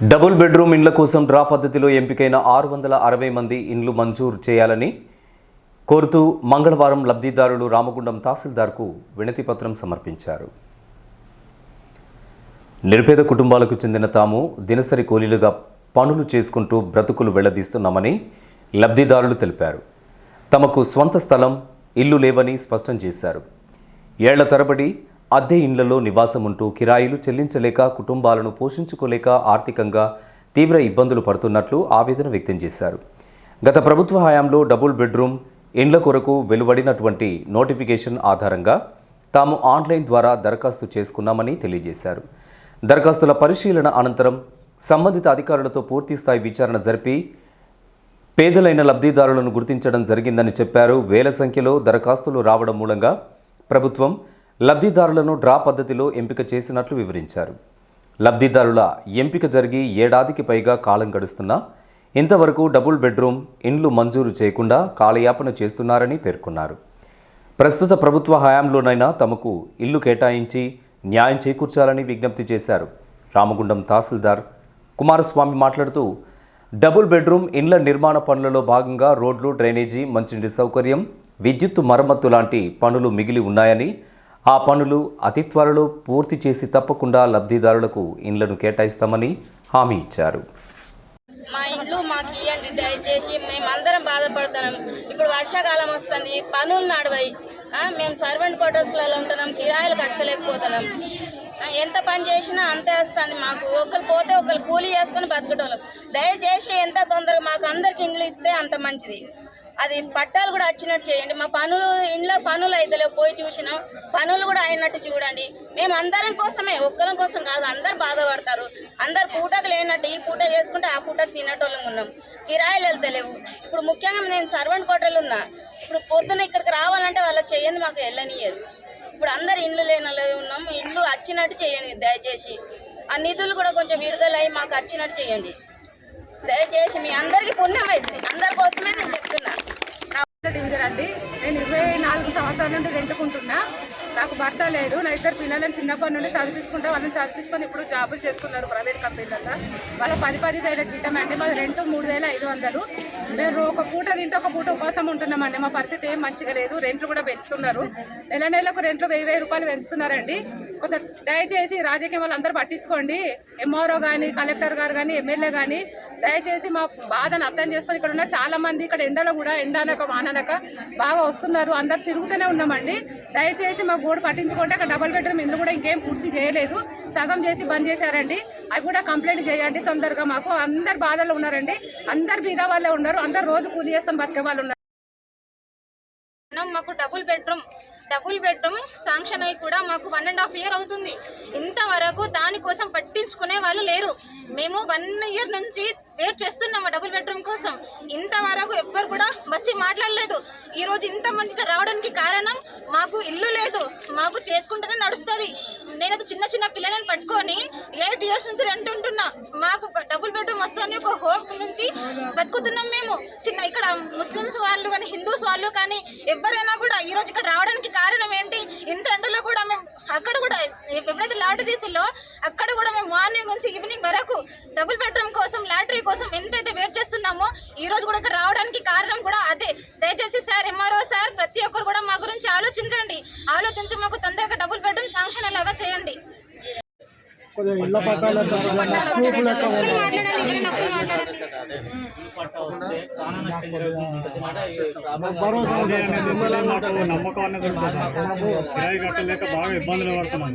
Double bedroom ఇండ్ల కోసం draw పద్ధతిలో ఎంపికైన ఆరు వందల అరవై మంది ఇండ్లు మంజూరు చేయాలని కోరుతూ మంగళవారం లబ్ధిదారులు రామగుండం తహసీల్దార్కు వినతిపత్రం సమర్పించారు. నిరుపేద కుటుంబాలకు చెందిన తాము దినసరి కూలీలుగా పనులు చేసుకుంటూ బ్రతుకులు వెళ్ళదీస్తున్నామని లబ్ధిదారులు తెలిపారు. తమకు స్వంత స్థలం ఇల్లు లేవని స్పష్టం చేశారు. ఏళ్ళ తరబడి అద్దె ఇండ్లలో నివాసం ఉంటూ కిరాయిలు చెల్లించలేక కుటుంబాలను పోషించుకోలేక ఆర్థికంగా తీవ్ర ఇబ్బందులు పడుతున్నట్లు ఆవేదన వ్యక్తం చేశారు. గత ప్రభుత్వ హయాంలో డబుల్ బెడ్రూమ్ ఇండ్ల కొరకు వెలువడినటువంటి నోటిఫికేషన్ ఆధారంగా తాము ఆన్లైన్ ద్వారా దరఖాస్తు చేసుకున్నామని తెలియజేశారు. దరఖాస్తుల పరిశీలన అనంతరం సంబంధిత అధికారులతో పూర్తిస్థాయి విచారణ జరిపి పేదలైన లబ్ధిదారులను గుర్తించడం జరిగిందని చెప్పారు. వేల సంఖ్యలో దరఖాస్తులు రావడం మూలంగా ప్రభుత్వం లబ్ధిదారులను డ్రా పద్ధతిలో ఎంపిక చేసినట్లు వివరించారు. లబ్ధిదారుల ఎంపిక జరిగి ఏడాదికి పైగా కాలం గడుస్తున్నా ఇంతవరకు డబుల్ బెడ్రూమ్ ఇండ్లు మంజూరు చేయకుండా కాలయాపన చేస్తున్నారని పేర్కొన్నారు. ప్రస్తుత ప్రభుత్వ హయాంలోనైనా తమకు ఇల్లు కేటాయించి న్యాయం చేకూర్చాలని విజ్ఞప్తి చేశారు. రామగుండం తహసీల్దార్ కుమారస్వామి మాట్లాడుతూ డబుల్ బెడ్రూమ్ ఇండ్ల నిర్మాణ పనులలో భాగంగా రోడ్లు డ్రైనేజీ మంచినీటి సౌకర్యం విద్యుత్తు మరమ్మత్తు లాంటి పనులు మిగిలి ఉన్నాయని ఆ పనులు అతి త్వరలో పూర్తి చేసి తప్పకుండా లబ్ధిదారులకు ఇండ్లను కేటాయిస్తామని హామీ ఇచ్చారు. మా ఇండ్లు మాకు ఇవ్వండి దయచేసి మేమందరం బాధపడుతున్నాం. ఇప్పుడు వర్షాకాలం వస్తుంది పనులు నడవాయి మేము సర్వెంట్ క్వార్టర్స్లలో ఉంటున్నాం కిరాయిలు కట్టలేకపోతున్నాం. ఎంత పని చేసినా అంతే వస్తుంది మాకు. ఒకరు పోతే ఒకరు కూలీ చేసుకొని బతకటోళ్ళం. దయచేసి ఎంత తొందరగా మాకు అందరికి ఇండ్లు ఇస్తే అంత మంచిది. అది పట్టాలు కూడా వచ్చినట్టు చేయండి. మా పనులు ఇంట్లో పనులు అయితే పోయి చూసినాం. పనులు కూడా అయినట్టు చూడండి. మేము అందరం కోసమే ఒక్కరం కోసం కాదు అందరు బాధపడతారు. అందరు పూటకు లేనట్టు ఈ పూట చేసుకుంటే ఆ పూటకు తినేటోళ్ళం ఉన్నాం. కిరాయిలు వెళ్తలేవు ఇప్పుడు ముఖ్యంగా నేను సర్వెంట్ కోటలు ఉన్నా. ఇప్పుడు పొద్దున ఇక్కడికి రావాలంటే వాళ్ళకి చేయండి మాకు వెళ్ళనియరు ఇప్పుడు అందరు ఇండ్లు లేని ఉన్నాం. ఇండ్లు వచ్చినట్టు చేయండి దయచేసి. ఆ నిధులు కూడా కొంచెం విడుదలయ్యి మాకు వచ్చినట్టు చేయండి. దయచేసి మీ అందరికీ పుణ్యం అవుతుంది అందరి కోసమే నేను అండి నేను ఇరవై నాలుగు సంవత్సరాల నుండి రెంటుకుంటున్నా. నాకు భర్త లేడు. నా ఇద్దరు పిల్లలను చిన్నప్పటి నుండి చదివించుకుంటే వాళ్ళని చదివించుకొని ఇప్పుడు జాబులు చేస్తున్నారు ప్రైవేట్ కంపెనీలలో వాళ్ళ పది పది వేల జీతం అండి. మాది రెంట్ మూడు వేల ఐదు వందలు. మేము ఒక పూట తింటే ఒక పూట ఉపవాసం ఉంటున్నామండి. మా పరిస్థితి ఏం మంచిగా లేదు. రెంట్లు కూడా పెంచుతున్నారు. నెల నెలకు రెంట్లు వెయ్యి వెయ్యి రూపాయలు పెంచుతున్నారండి. కొంత దయచేసి రాజకీయం వాళ్ళు అందరూ పట్టించుకోండి. ఎంఆర్ఓ కానీ కలెక్టర్ గారు కానీ ఎమ్మెల్యే కానీ దయచేసి మా బాధను అర్థం చేసుకొని ఇక్కడ ఉన్న చాలామంది ఇక్కడ ఎండలో కూడా ఎండనక వాననక బాగా వస్తున్నారు. అందరు తిరుగుతూనే ఉన్నామండి. దయచేసి మా గోడు పట్టించుకుంటే అక్కడ డబల్ బెడ్రూమ్ ఇల్లు కూడా ఇంకేం పూర్తి చేయలేదు. సగం చేసి బంద్ చేశారండి. అవి కూడా కంప్లైంట్ చేయండి తొందరగా మాకు. అందరు బాధలు ఉన్నారండి. అందరు బీద వాళ్ళే ఉన్నారు. అందరు రోజు కూలి చేసుకొని బతికే వాళ్ళు ఉన్నారు. మాకు double bedroom. Double bedroom sanction అయ్యి కూడా మాకు వన్ అండ్ హాఫ్ ఇయర్ అవుతుంది. ఇంతవరకు దానికోసం పట్టించుకునే వాళ్ళు లేరు. మేము వన్ ఇయర్ నుంచి వెయిట్ చేస్తున్నాము డబుల్ బెడ్రూమ్ కోసం. ఇంతవరకు ఎవ్వరు కూడా వచ్చి మాట్లాడలేదు. ఈరోజు ఇంతమందికి రావడానికి కారణం మాకు ఇల్లు లేదు. మాకు చేసుకుంటేనే నడుస్తుంది. నేనైతే చిన్న చిన్న పిల్లలను పట్టుకొని ఎయిట్ ఇయర్స్ నుంచి రెంట్ ఉంటున్నా. మాకు డబుల్ బెడ్రూమ్ వస్తుందని ఒక హోప్ నుంచి బతుకుతున్నాం మేము. చిన్న ఇక్కడ ముస్లిమ్స్ వాళ్ళు కానీ హిందూస్ వాళ్ళు కానీ ఎవరైనా కూడా ఈ రోజు ఇక్కడ రావడానికి కారణం ఏంటి? ఇంత ఎండలో కూడా మేము అక్కడ కూడా ఎప్పుడైతే లాటరీ తీసిల్లో అక్కడ కూడా మేము మార్నింగ్ నుంచి ఈవినింగ్ వరకు డబుల్ బెడ్రూమ్ కోసం లాటరీ కోసం ఎంతైతే వెయిట్ చేస్తున్నామో ఈ రోజు కూడా ఇక్కడ రావడానికి కారణం కూడా అదే. దయచేసి సార్ ఎంఆర్ఓ సార్ ప్రతి ఒక్కరు కూడా మా గురించి ఆలోచించండి. ఆలోచించి మాకు తొందరగా డబుల్ బెడ్రూమ్ శాంక్షన్ ఎలాగా చేయండి. ఇళ్ళ పట్టాలు ఉండాలి. భరోసా చేయండి మిమ్మల్ని మాకు నమ్మకం అనేది బాగా ఇబ్బందులు పడుతున్నాం